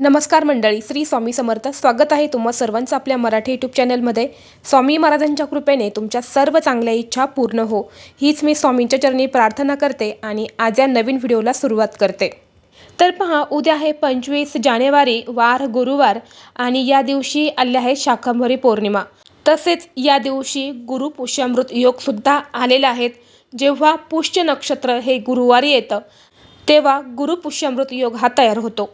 नमस्कार मंडळी श्री स्वामी समर्थ. स्वागत आहे तुम्हा सर्वांचं आपल्या मराठी यूट्यूब चॅनलमध्ये स्वामी महाराजांच्या कृपेने तुमच्या सर्व चांगल्या इच्छा पूर्ण हो. हीच मी स्वामींच्या चरणी प्रार्थना करते आणि आज या नवीन व्हिडिओला सुरुवात करते. तर पहा उद्या आहे पंचवीस जानेवारी वार गुरुवार आणि या दिवशी आले आहे शाकंभरी पौर्णिमा. तसेच या दिवशी गुरु पुष्यामृत योगसुद्धा आलेले आहेत जेव्हा पुष्य नक्षत्र हे गुरुवारी येतं तेव्हा गुरु पुष्यामृत योग हा तयार होतो.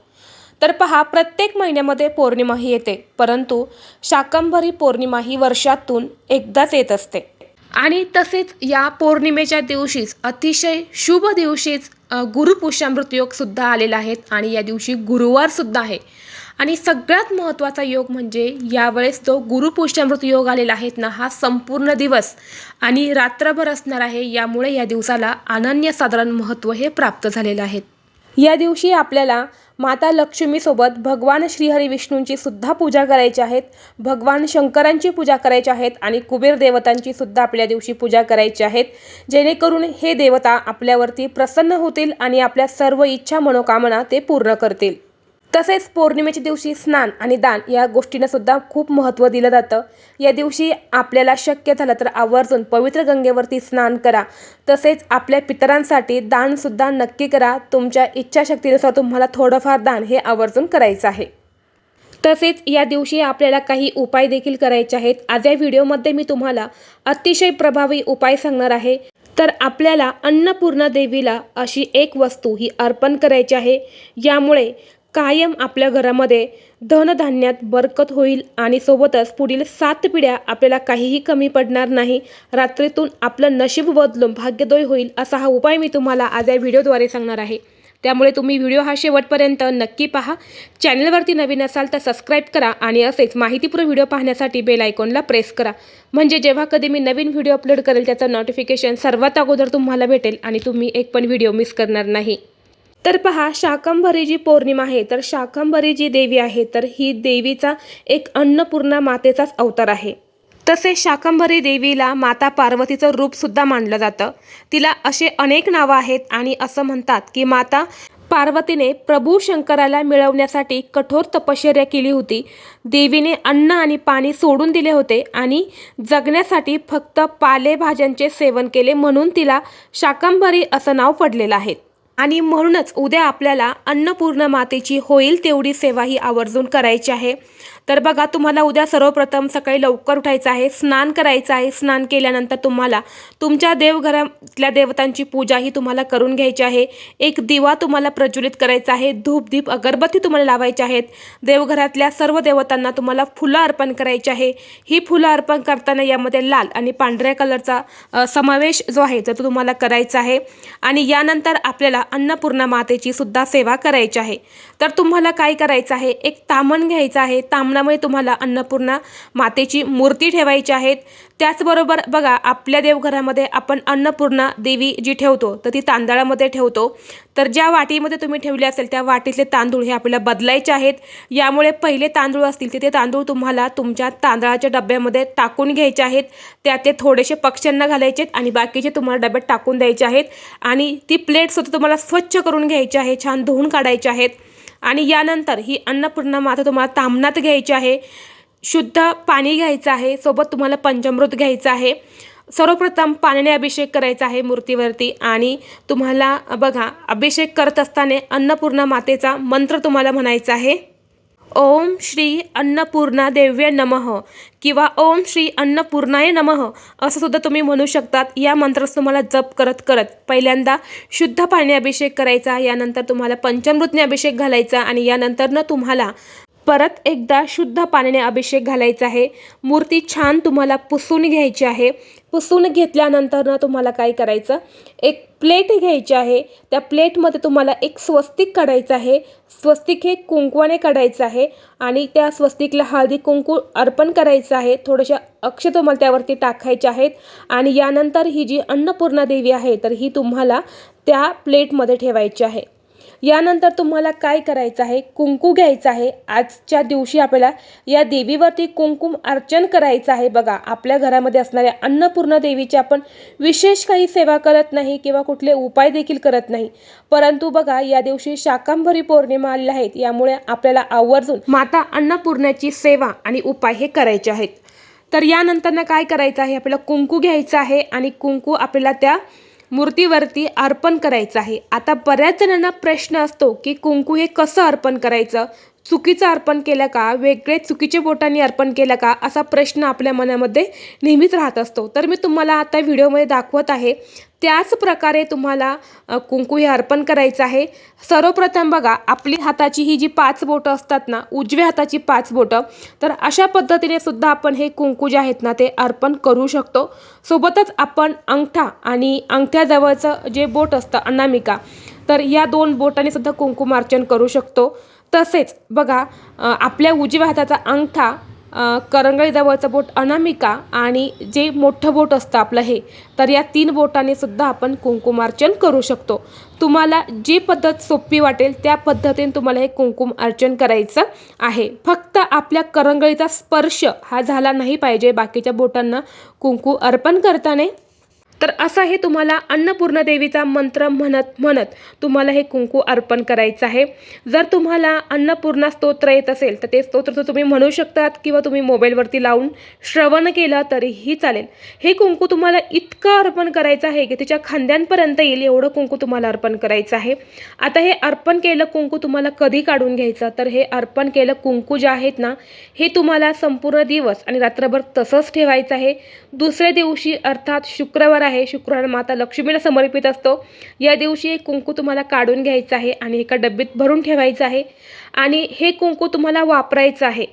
तर पहा प्रत्येक महिन्यामध्ये पौर्णिमा ही येते परंतु शाकंभरी पौर्णिमा ही वर्षातून एकदाच येत असते. आणि तसेच या पौर्णिमेच्या दिवशीच अतिशय शुभ दिवशीच गुरुपुष्यामृत योग सुद्धा आलेला आहेत आणि या दिवशी गुरुवार सुद्धा आहे. आणि सगळ्यात महत्त्वाचा योग म्हणजे यावेळेस जो गुरुपुष्यामृत योग आलेला आहेत ना हा संपूर्ण दिवस आणि रात्रभर असणार आहे यामुळे या दिवसाला अनन्यसाधारण महत्त्व हे प्राप्त झालेलं आहे. या दिवशी आपल्याला माता लक्ष्मीसोबत भगवान श्रीहरी विष्णूंची सुद्धा पूजा करायची आहेत. भगवान शंकरांची पूजा करायची आहेत आणि कुबेर देवतांची सुद्धा आपल्या दिवशी पूजा करायची आहेत. जेणेकरून हे देवता आपल्यावरती प्रसन्न होतील आणि आपल्या सर्व इच्छा मनोकामना ते पूर्ण करतील. तसेच पौर्णिमेच्या दिवशी स्नान आणि दान या गोष्टींना सुद्धा खूप महत्त्व दिलं जातं. या दिवशी आपल्याला शक्य झालं तर आवर्जून पवित्र गंगेवरती स्नान करा. तसेच आपल्या पितरांसाठी दानसुद्धा नक्की करा. तुमच्या इच्छाशक्तीनुसार तुम्हाला थोडंफार दान हे आवर्जून करायचं आहे. तसेच या दिवशी आपल्याला काही उपाय देखील करायचे आहेत. आज या व्हिडिओमध्ये मी तुम्हाला अतिशय प्रभावी उपाय सांगणार आहे. तर आपल्याला अन्नपूर्णा देवीला अशी एक वस्तू ही अर्पण करायची आहे. यामुळे कायम आपल्या घरामध्ये धनधान्यात बरकत होईल आणि सोबतच पुढील सात पिढ्या आपल्याला काहीही कमी पडणार नाही. रात्रीतून आपलं नशीब बदलून भाग्यदोय होईल असा हा उपाय मी तुम्हाला आज या व्हिडिओद्वारे सांगणार आहे. त्यामुळे तुम्ही व्हिडिओ हा शेवटपर्यंत नक्की पहा. चॅनलवरती नवीन असाल तर सबस्क्राईब करा आणि असेच माहितीपूर्ण व्हिडिओ पाहण्यासाठी बेल आयकॉनला प्रेस करा. म्हणजे जेव्हा कधी मी नवीन व्हिडिओ अपलोड करेल त्याचं नोटिफिकेशन सर्वात अगोदर तुम्हाला भेटेल आणि तुम्ही एक पण व्हिडिओ मिस करणार नाही. तर पहा शाकंभरी जी पौर्णिमा आहे. तर शाकंभरी जी देवी आहे. तर ही देवीचा एक अन्नपूर्णा मातेचाच अवतार आहे. तसेच शाकंभरी देवीला माता पार्वतीचं रूपसुद्धा मानलं जातं. तिला असे अनेक नावं आहेत आणि असं म्हणतात की माता पार्वतीने प्रभू शंकराला मिळवण्यासाठी कठोर तपश्चर्या केली होती. देवीने अन्न आणि पाणी सोडून दिले होते आणि जगण्यासाठी फक्त पालेभाज्यांचे सेवन केले म्हणून तिला शाकंभरी असं नाव पडलेलं आहे. आणि म्हणूनच उद्या आपल्याला अन्नपूर्ण मातेची होईल तेवढी सेवा ही आवर्जून करायची आहे. तर बघा तुम्हाला उद्या सर्वप्रथम सकाळी लवकर उठायचं आहे स्नान करायचं आहे. स्नान केल्यानंतर तुम्हाला तुमच्या देवघरातल्या देवतांची पूजा ही तुम्हाला करून घ्यायची आहे. एक दिवा तुम्हाला प्रज्वलित करायचा आहे. धूप दीप अगरबत्ती तुम्हाला लावायची आहेत. देवघरातल्या सर्व देवतांना तुम्हाला फुलं अर्पण करायची आहे. ही फुलं अर्पण करताना यामध्ये लाल आणि पांढऱ्या कलरचा समावेश जो आहे तो तुम्हाला करायचा आहे. आणि यानंतर आपल्याला अन्नपूर्णा मातेची सुद्धा सेवा करायची आहे. तर तुम्हाला काय करायचं आहे? एक तामण घ्यायचं आहे. तामणामुळे तुम्हाला अन्नपूर्णा मातेची मूर्ती ठेवायची आहेत. त्याचबरोबर बघा आपल्या देवघरामध्ये आपण अन्नपूर्णा देवी जी ठेवतो तर ती तांदळामध्ये ठेवतो. तर ज्या वाटीमध्ये तुम्ही ठेवले असेल त्या वाटीतले तांदूळ हे आपल्याला बदलायचे आहेत. यामुळे पहिले तांदूळ असतील तर ते तांदूळ तुम्हाला तुमच्या तांदळाच्या डब्यामध्ये टाकून घ्यायचे आहेत. त्यात ते थोडेसे पक्ष्यांना घालायचे आहेत आणि बाकीचे तुम्हाला डब्यात टाकून द्यायचे आहेत. आणि ती प्लेटसुद्धा तुम्हाला स्वच्छ करून घ्यायची आहे छान धुवून काढायचे आहेत. आणि यानंतर ही अन्नपूर्णा माता तुम्हाला तामणात घ्यायची आहे. शुद्ध पाणी घ्यायचं आहे. सोबत तुम्हाला पंचामृत घ्यायचं आहे. सर्वप्रथम पाण्याने अभिषेक करायचा आहे मूर्तीवरती आणि तुम्हाला बघा अभिषेक करत असताना अन्नपूर्णा मातेचा मंत्र तुम्हाला म्हणायचा आहे. ओम श्री अन्नपूर्णा देव्य नमः किंवा ओम श्री अन्नपूर्णाय नमः असं सुद्धा तुम्ही म्हणू शकतात. या मंत्रास तुम्हाला जप करत करत पहिल्यांदा शुद्ध पाणी अभिषेक करायचा यानंतर तुम्हाला पंचामृतने अभिषेक घालायचा आणि यानंतरनं तुम्हाला परत एकदा शुद्ध पाण्याने अभिषेक घालायचा आहे. मूर्ती छान तुम्हाला पुसून घ्यायची आहे. पुसून घेतल्यानंतर ना तुम्हाला काय करायचं? एक प्लेट घ्यायची आहे. त्या प्लेटमध्ये तुम्हाला एक स्वस्तिक काढायचं आहे. स्वस्तिक हे कुंकवाने काढायचं आहे आणि त्या स्वस्तिकला हळदी कुंकू अर्पण करायचं आहे. थोडेसे अक्ष तुम्हाला त्यावरती टाकायचे आहेत आणि यानंतर ही जी अन्नपूर्णा देवी आहे तर ही तुम्हाला त्या प्लेटमध्ये ठेवायची आहे. यानंतर तुम्हाला काय करायचं आहे? कुंकू घ्यायचं आहे. आजच्या दिवशी आपल्याला या देवीवरती कुंकुम अर्चन करायचं आहे बघा. आपल्या घरामध्ये असणाऱ्या अन्नपूर्ण देवीची आपण विशेष काही सेवा करत नाही किंवा कुठले उपाय देखील करत नाही. परंतु बघा या दिवशी शाकांभरी पौर्णिमा आलेल्या आहेत यामुळे आपल्याला आवर्जून माता अन्नपूर्णाची सेवा आणि उपाय हे करायचे आहेत. तर यानंतरनं काय करायचं आहे? आपल्याला कुंकू घ्यायचं आहे आणि कुंकू आपल्याला त्या मूर्तीवरती अर्पण करायचं आहे. आता बऱ्याच जणांना प्रश्न असतो की कुंकू हे कसं अर्पण करायचं? चुकीचं अर्पण केलं का? वेगळे चुकीच्या बोटांनी अर्पण केलं का? असा प्रश्न आपल्या मनामध्ये नेहमीच राहत असतो. तर मी तुम्हाला आता व्हिडिओमध्ये दाखवत आहे. त्याच प्रकारे तुम्हाला कुंकू हे अर्पण करायचं आहे. सर्वप्रथम बघा आपली हाताची ही जी पाच बोटं असतात ना उजव्या हाताची पाच बोटं तर अशा पद्धतीने सुद्धा आपण हे कुंकू जे आहेत ना ते अर्पण करू शकतो. सोबतच आपण अंगठा आणि अंगठ्याजवळचं जे बोट असतं अनामिका तर या दोन बोटांनी सुद्धा कुंकुमार्चन करू शकतो. तसेच बघा आपल्या उजव्या हाताचा अंगठा करंगळीजवळचं बोट अनामिका आणि जे मोठं बोट असतं आपलं हे तर या तीन बोटाने सुद्धा आपण कुंकुमार्चन करू शकतो. तुम्हाला जी पद्धत सोपी वाटेल त्या पद्धतीने तुम्हाला हे कुंकुम अर्चन करायचं आहे. फक्त आपल्या करंगळीचा स्पर्श हा झाला नाही पाहिजे बाकीच्या बोटांना कुंकू अर्पण करताना. तर असा हे तुम्हाला अन्नपूर्ण देवीचा मंत्र म्हणत म्हणत तुम्हाला हे कुंकू अर्पण करायचं आहे. जर तुम्हाला अन्नपूर्णा स्तोत्र येत असेल तर ते स्तोत्र तुम्ही म्हणू शकतात किंवा तुम्ही मोबाईलवरती लावून श्रवण केलं तरीही चालेल. हे कुंकू तुम्हाला इतकं अर्पण करायचं आहे की तिच्या खांद्यांपर्यंत येईल एवढं कुंकू तुम्हाला अर्पण करायचं आहे. आता हे अर्पण केलं कुंकू तुम्हाला कधी काढून घ्यायचं? तर हे अर्पण केलं कुंकू जे आहेत ना हे तुम्हाला संपूर्ण दिवस आणि रात्रभर तसंच ठेवायचं आहे. दुसऱ्या दिवशी अर्थात शुक्रवार आहे. शुक्रवार माता लक्ष्मीला समर्पित असतो. या दिवशी एक कुंकू तुम्हाला काढून घ्यायचं आहे आणि एका डब्बीत भरून ठेवायचं आहे आणि हे कुंकू तुम्हाला वापरायचं आहे.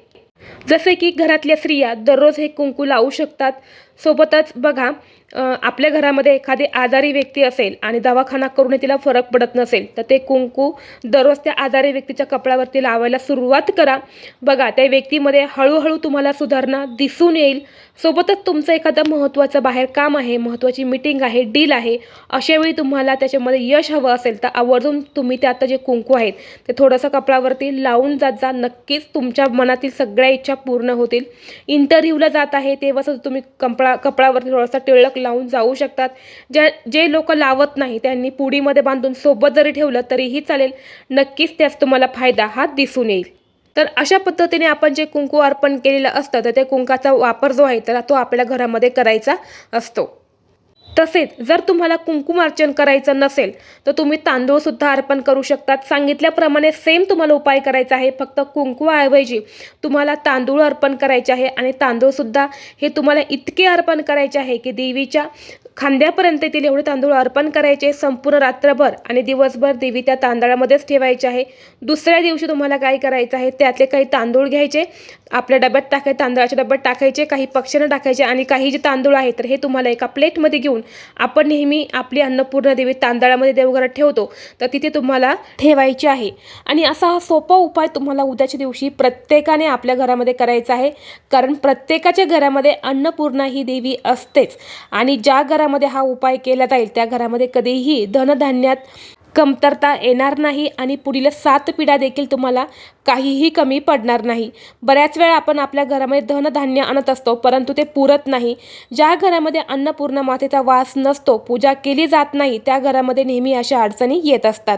जसे की घरातल्या स्त्रिया दररोज हे कुंकू लावू शकतात. सोबतच बघा आपल्या घरामध्ये एखादी आजारी व्यक्ती असेल आणि दवाखाना करून तिला फरक पडत नसेल तर ते कुंकू दररोज त्या आजारी व्यक्तीच्या कपड्यावरती लावायला सुरुवात करा. बघा त्या व्यक्तीमध्ये हळूहळू तुम्हाला सुधारणा दिसून येईल. सोबतच तुमचं एखादं महत्त्वाचं बाहेर काम आहे महत्त्वाची मिटिंग आहे डील आहे अशावेळी तुम्हाला त्याच्यामध्ये यश हवं असेल तर आवर्जून तुम्ही ते आता जे कुंकू आहेत ते थोडंसं कपडावरती लावून जात जा. नक्कीच तुमच्या मनातील सगळ्या इच्छा पूर्ण होतील. इंटरव्ह्यूला जात आहे तेव्हा सुद्धा तुम्ही कपडा कपडावरती थोडासा टिळक लावून जाऊ शकतात. ज्या जे लोक लावत नाही त्यांनी पुडीमध्ये बांधून सोबत जरी ठेवलं तरीही चालेल. नक्कीच त्याच तुम्हाला फायदा हा दिसून येईल. तर अशा पद्धतीने आपण जे कुंकू अर्पण केलेलं असतं तर त्या कुंकाचा वापर जो आहे तर तो आपल्या घरामध्ये करायचा असतो. तसेच जर तुम्हाला कुंकुमार्चन करायचं नसेल तर तुम्ही तांदूळसुद्धा अर्पण करू शकतात. सांगितल्याप्रमाणे सेम तुम्हाला उपाय करायचा आहे. फक्त कुंकुवाऐवजी तुम्हाला तांदूळ अर्पण करायचे आहे आणि तांदूळसुद्धा हे तुम्हाला इतके अर्पण करायचे आहे की देवीच्या खांद्यापर्यंत येतील एवढे तांदूळ अर्पण करायचे संपूर्ण रात्रभर आणि दिवसभर देवी त्या तांदळामध्येच ठेवायचे आहे. दुसऱ्या दिवशी तुम्हाला काय करायचं आहे? त्यातले काही तांदूळ घ्यायचे आपल्या डब्यात टाकाय तांदळाच्या डब्यात टाकायचे काही पक्षांना टाकायचे आणि काही जे तांदूळ आहेत तर हे तुम्हाला एका प्लेटमध्ये घेऊन आपण नेहमी आपली अन्नपूर्ण देवी तांदळामध्ये देवघरात ठेवतो. तर तिथे तुम्हाला ठेवायची आहे. आणि असा हा सोपा उपाय तुम्हाला उद्याच्या दिवशी प्रत्येकाने आपल्या घरामध्ये करायचा आहे. कारण प्रत्येकाच्या घरामध्ये अन्नपूर्णा ही देवी असतेच. आणि ज्या घरामध्ये हा उपाय केला जाईल. त्या घरामध्ये कधीही धनधान्यात कमतरता येणार नाही आणि पुढील सात पिढ्या देखील तुम्हाला काहीही कमी पडणार नाही. बऱ्याच वेळा आपण आपल्या घरामध्ये धनधान्य आणत असतो परंतु ते पुरत नाही. ज्या घरामध्ये अन्नपूर्ण मातेचा वास नसतो पूजा केली जात नाही त्या घरामध्ये नेहमी अशा अडचणी येत असतात.